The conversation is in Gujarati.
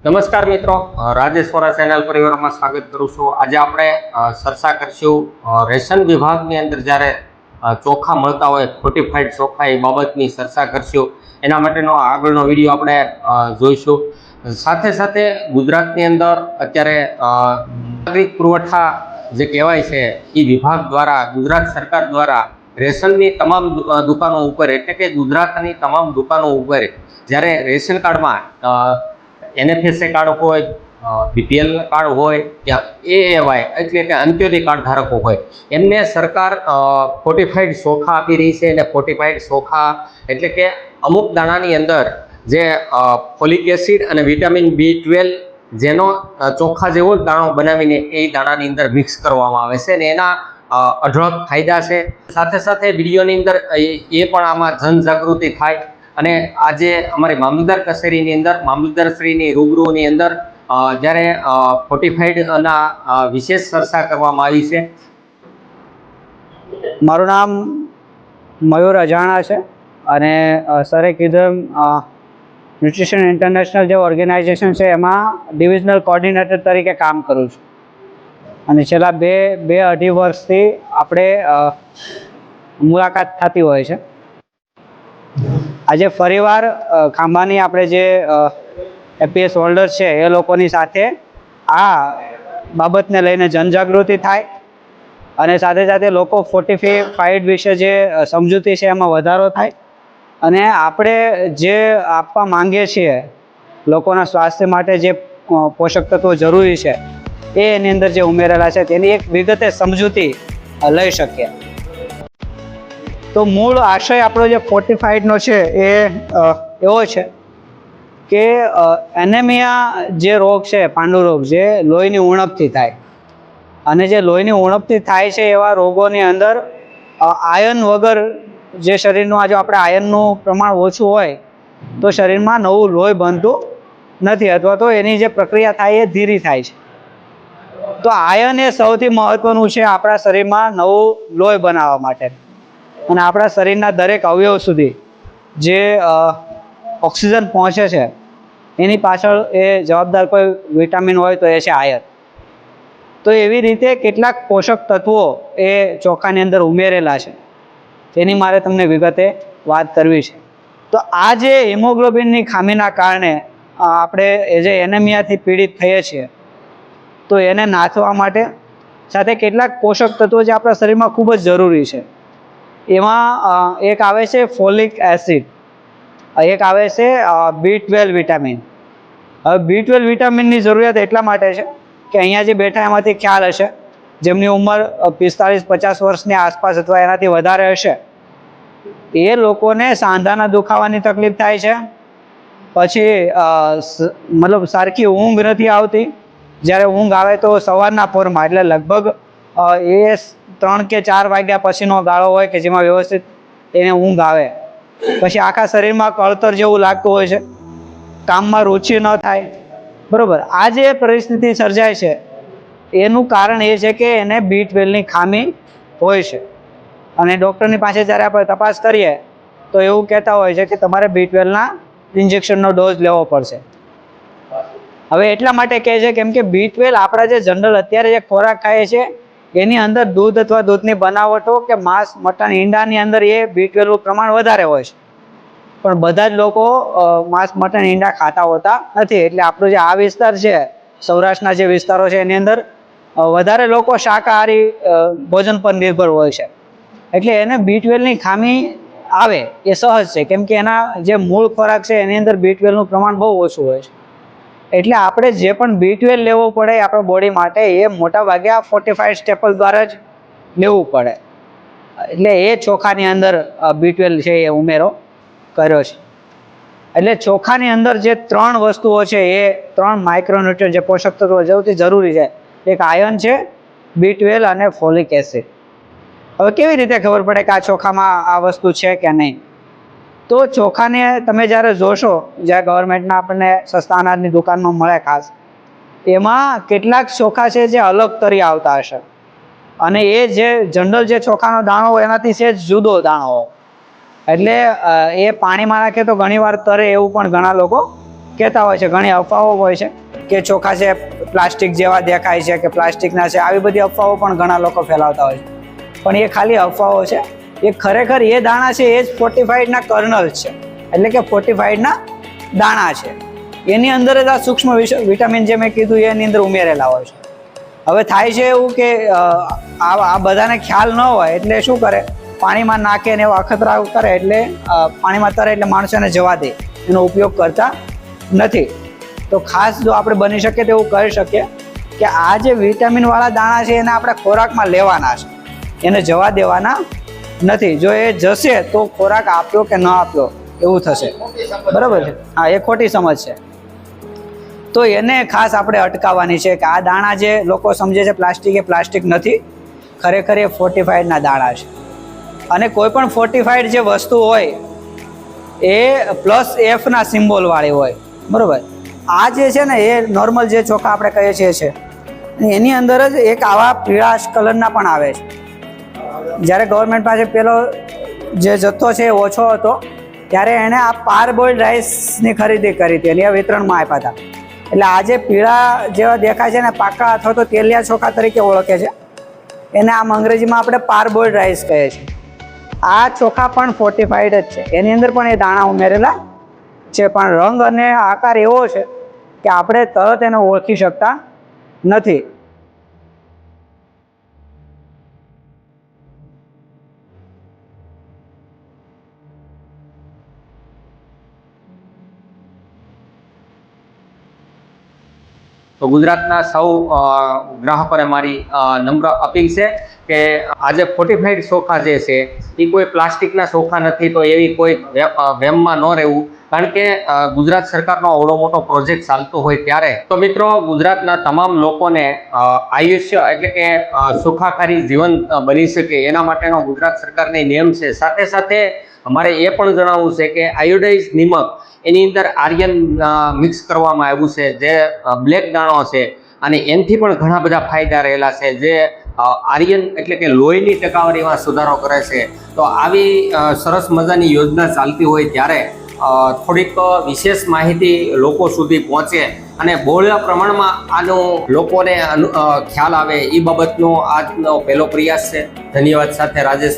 નમસ્કાર મિત્રો. રાજેશ્વરા ચેનલ પરિવારમાં સ્વાગત કરું છું. આજે આપણે ચર્ચા કરશું રેશન વિભાગની અંદર જ્યારે ચોખા મળતા હોય ફોર્ટિફાઈડ ચોખા, એ બાબતની ચર્ચા કરશું. એના માટેનો આગળનો વીડિયો આપણે જોઈશું. સાથે સાથે ગુજરાતની અંદર અત્યારે નાગરિક પુરવઠા જે કહેવાય છે એ વિભાગ દ્વારા, ગુજરાત સરકાર દ્વારા રેશનની તમામ દુકાનો ઉપર, એટલે કે ગુજરાતની તમામ દુકાનો ઉપર, જ્યારે રેશન કાર્ડમાં એનએફએસએ કાર્ડ હોય બીપીએલ કાર્ડ હોય ત્યાં એવાય એટલે કે અંત્યોદય કાર્ડ ધારકો હોય, એમને સરકાર ફોર્ટિફાઈડ ચોખા આપી રહી છે, અને ફોર્ટિફાઈડ ચોખા એટલે કે અમુક દાણાની અંદર જે ફોલિક એસિડ અને વિટામિન બી ટ્વેલ્વ જેનો ચોખા જેવો દાણો બનાવીને એ દાણાની અંદર મિક્સ કરવામાં આવે છે, અને એના અઢળક ફાયદા છે. સાથે સાથે વિડીયોની અંદર એ એ પણ આમાં જનજાગૃતિ થાય અને આજે અમારી મામલતદાર કચેરીની અંદર મામલતદારશ્રીની રૂબરૂની અંદર જ્યારે ફોર્ટિફાઈડના વિશેષ ચર્ચા કરવામાં આવી છે. મારું નામ મયુર અજાણા છે અને સરે કીધું ન્યુટ્રિશન ઇન્ટરનેશનલ જે ઓર્ગેનાઇઝેશન છે એમાં ડિવિઝનલ કોર્ડિનેટર તરીકે કામ કરું છું. અને છેલ્લા બે બે અઢી વર્ષથી આપણે મુલાકાત થતી હોય છે. આજે ફરીવાર ખાંભાની આપણે જે એપીએસ હોલ્ડર છે, એ લોકોની સાથે આ બાબતને લઈને જનજાગૃતિ થાય અને સાથે સાથે લોકો ફોર્ટી ફાઈડ વિશે જે સમજૂતી છે એમાં વધારો થાય અને આપણે જે આપવા માંગીએ છીએ લોકોના સ્વાસ્થ્ય માટે જે પોષક તત્વો જરૂરી છે, એ એની અંદર જે ઉમેરેલા છે તેની એક વિગતે સમજૂતી લઈ શકીએ. તો મૂળ આશય આપણો જે ફોર્ટિફાઈડનો છે એ એવો છે કે એનેમિયા જે રોગ છે, પાંડુ રોગ જે લોહીની ઉણપથી થાય. અને જે લોહીની ઉણપથી થાય છે એવા રોગોની અંદર આયન વગર જે શરીરનું, આ જો આપણે આયનનું પ્રમાણ ઓછું હોય, તો શરીરમાં નવું લોહી બનતું નથી અથવા તો એની જે પ્રક્રિયા થાય એ ધીરી થાય છે. તો આયન એ સૌથી મહત્વનું છે આપણા શરીરમાં નવું લોહી બનાવવા માટે. અને આપણા શરીરના દરેક અવયવ સુધી જે ઓક્સિજન પહોંચે છે, એની પાછળ એ જવાબદાર કોઈ વિટામિન હોય તો એ છે આયર. તો એવી રીતે કેટલાક પોષક તત્વો એ ચોખાની અંદર ઉમેરેલા છે. તેની મારે તમને વિગતે વાત કરવી છે. તો આ જે હિમોગ્લોબિનની ખામીના કારણે આપણે એ જે એનેમિયાથી પીડિત થઈએ છીએ, તો એને નાથવા માટે સાથે કેટલાક પોષક તત્વો જે આપણા શરીરમાં ખૂબ જ જરૂરી છે. એમાં એક આવે છે ફોલિક એસિડ એક આવે છે બી ટ્વેલ્વ વિટામિન હવે બી ટ્વેલ્વ વિટામિનની જરૂરિયાત એટલા માટે છે કે અહીંયા જે બેઠા એમાંથી ખ્યાલ હશે, જેમની ઉંમર પિસ્તાળીસ પચાસ વર્ષની આસપાસ અથવા એનાથી વધારે હશે, એ લોકોને સાંધાના દુખાવાની તકલીફ થાય છે. પછી મતલબ સારખી ઊંઘ નથી આવતી. જ્યારે ઊંઘ આવે તો સવારના પોરમાં, એટલે લગભગ એ ત્રણ કે ચાર વાગ્યા પછીનો ગાળો હોય કે જેમાં વ્યવસ્થિત એને ઊંઘ આવે. પછી આખા શરીરમાં કળતર જેવું લાગતું હોય છે. કામમાં રુચિ ન થાય. બરોબર. આ જે પરિસ્થિતિ સર્જાય છે, એનું કારણ એ છે કે એને બીટ વેલની ખામી હોય છે. અને ડૉક્ટરની પાસે જ્યારે આપણે તપાસ કરીએ, તો એવું કહેતા હોય છે કે તમારે બી વેલના ઇન્જેક્શનનો ડોઝ લેવો પડશે. હવે એટલા માટે કહે છે કેમ કે બી ટ્વેલ્વ આપણા જે જનરલ અત્યારે જે ખોરાક ખાઈએ છે એની અંદર દૂધ અથવા દૂધની બનાવટો કે માંસ, મટન, ઈંડાની અંદર એ બી ટ્વેલ્વનું પ્રમાણ વધારે હોય છે. પણ બધા જ લોકો માંસ, મટન, ઈંડા ખાતા હોતા નથી. એટલે આપણો જે આ વિસ્તાર છે, સૌરાષ્ટ્રના જે વિસ્તારો છે, એની અંદર વધારે લોકો શાકાહારી ભોજન પર નિર્ભર હોય છે. એટલે એને બી ટ્વેલ્વની ખામી આવે એ સહજ છે. કેમ કે એના જે મૂળ ખોરાક છે, એની અંદર બી ટ્વેલ્વનું પ્રમાણ બહુ ઓછું હોય છે. એટલે આપણે જે પણ બી ટ્વેલ લેવું પડે આપણા બોડી માટે, એ મોટા ભાગે આ ફોર્ટિફાઈડ સ્ટેપલ દ્વારા જ લેવું પડે. એટલે એ ચોખાની અંદર બી ટ્વેલ છે એ ઉમેરો કર્યો છે. એટલે ચોખાની અંદર જે ત્રણ વસ્તુઓ છે, એ ત્રણ માઇક્રોન્યુટ્રન જે પોષક તત્વો જરૂરથી જરૂરી છે. એક આયન છે બી ટ્વેલ અને ફોલિક એસિડ હવે કેવી રીતે ખબર પડે કે આ ચોખામાં આ વસ્તુ છે કે નહીં? તો ચોખાને તમે જ્યારે જોશો, જ્યાં ગવર્મેન્ટના આપણને સસ્તા અનાજની દુકાનમાં મળે ખાસ, એમાં કેટલાક ચોખા છે જે અલગ તરી આવતા હશે. અને એ જે જનરલ જે ચોખાનો દાણો હોય, એનાથી છે જુદો દાણો. એટલે એ પાણીમાં નાખે તો ઘણીવાર તરે એવું પણ ઘણા લોકો કહેતા હોય છે, ઘણી અફવાઓ હોય છે કે ચોખા છે, પ્લાસ્ટિક જેવા દેખાય છે કે પ્લાસ્ટિકના છે, આવી બધી અફવાઓ પણ ઘણા લોકો ફેલાવતા હોય છે. પણ એ ખાલી અફવાઓ છે. એ ખરેખર એ દાણા છે, એ જ ફોર્ટિફાઈડના કર્નલ છે. એટલે કે ફોર્ટિફાઈડના દાણા છે. એની અંદર જ આ સૂક્ષ્મ વિટામિન જે મેં કીધું, એની અંદર ઉમેરેલા હોય છે. હવે થાય છે એવું કે આ બધાને ખ્યાલ ન હોય, એટલે શું કરે? પાણીમાં નાખે ને એવા અખતરા કરે એટલે પાણીમાં તરે એટલે માણસોને જવા દે. એનો ઉપયોગ કરતા નથી. તો ખાસ જો આપણે બની શકે તેવું કરી શકીએ કે આ જે વિટામિનવાળા દાણા છે, એને આપણે ખોરાકમાં લેવાના છે. એને જવા દેવાના નથી. જો એ જશે તો ખોરાક આપ્યો કે ન આપ્યો, એવું થશે. બરાબર છે? હા, એ ખોટી સમજ છે. તો એને ખાસ આપણે અટકાવવાની છે કે આ દાણા જે લોકો સમજે છે પ્લાસ્ટિક, એ પ્લાસ્ટિક નથી. ખરેખર એ ફોર્ટિફાઈડના દાણા છે. અને કોઈ પણ ફોર્ટિફાઈડ જે વસ્તુ હોય, એ પ્લસ એફના સિમ્બોલવાળી હોય. બરાબર? આ જે છે ને, એ નોર્મલ જે ચોખા આપણે કહીએ છીએ છે. એની અંદર જ એક આવા પીળાશ કલરના પણ આવે છે. જ્યારે ગવર્મેન્ટ પાસે પેલો જે જથ્થો છે એ ઓછો હતો, ત્યારે એણે આ પાર બોઇલ્ડ રાઈસની ખરીદી કરી હતી અને એ વિતરણમાં આપ્યા હતા. એટલે આજે પીળા જેવા દેખાય છે ને, પાકા અથવા તો તેલિયા ચોખા તરીકે ઓળખે છે. એને આમ અંગ્રેજીમાં આપણે પાર રાઈસ કહીએ છીએ આ ચોખા પણ ફોર્ટિફાઈડ જ છે. એની અંદર પણ એ દાણા ઉમેરેલા છે, પણ રંગ અને આકાર એવો છે કે આપણે તરત એને ઓળખી શકતા નથી. તો ગુજરાતના સૌ ગ્રાહકોને મારી નમ્ર અપીલ છે. કે આજે ફોર્ટિફાઈડ સોફા જે છે એ કોઈ પ્લાસ્ટિકના સોફા નથી, તો એવી કોઈ વેમમાં ન રહેવું. કારણ કે ગુજરાત સરકારનો અવડો મોટો પ્રોજેક્ટ ચાલતો હોય ત્યારે. તો મિત્રો, ગુજરાતના તમામ લોકોને આયુષ્ય એટલે કે સુખાકારી જીવન બની શકે, એના માટેનો ગુજરાત સરકારની નિયમ છે. સાથે સાથે અમારે એ પણ જણાવવું છે કે આયોડાઇઝ નિમક, એની અંદર આર્યન મિક્સ કરવામાં આવ્યું છે, જે બ્લેક દાણો છે. અને એનાથી પણ ઘણા બધા ફાયદા રહેલા છે, જે આર્યન એટલે કે લોહીની ટકાવારીમાં સુધારો કરે છે. તો આવી સરસ મજાની યોજના ચાલતી હોય ત્યારે થોડીક વિશેષ માહિતી લોકો સુધી પહોંચે અને બહોળા પ્રમાણમાં આનો લોકોને ખ્યાલ આવે. એ બાબતનો આજનો પહેલો પ્રયાસ છે. ધન્યવાદ સાથે રાજેશ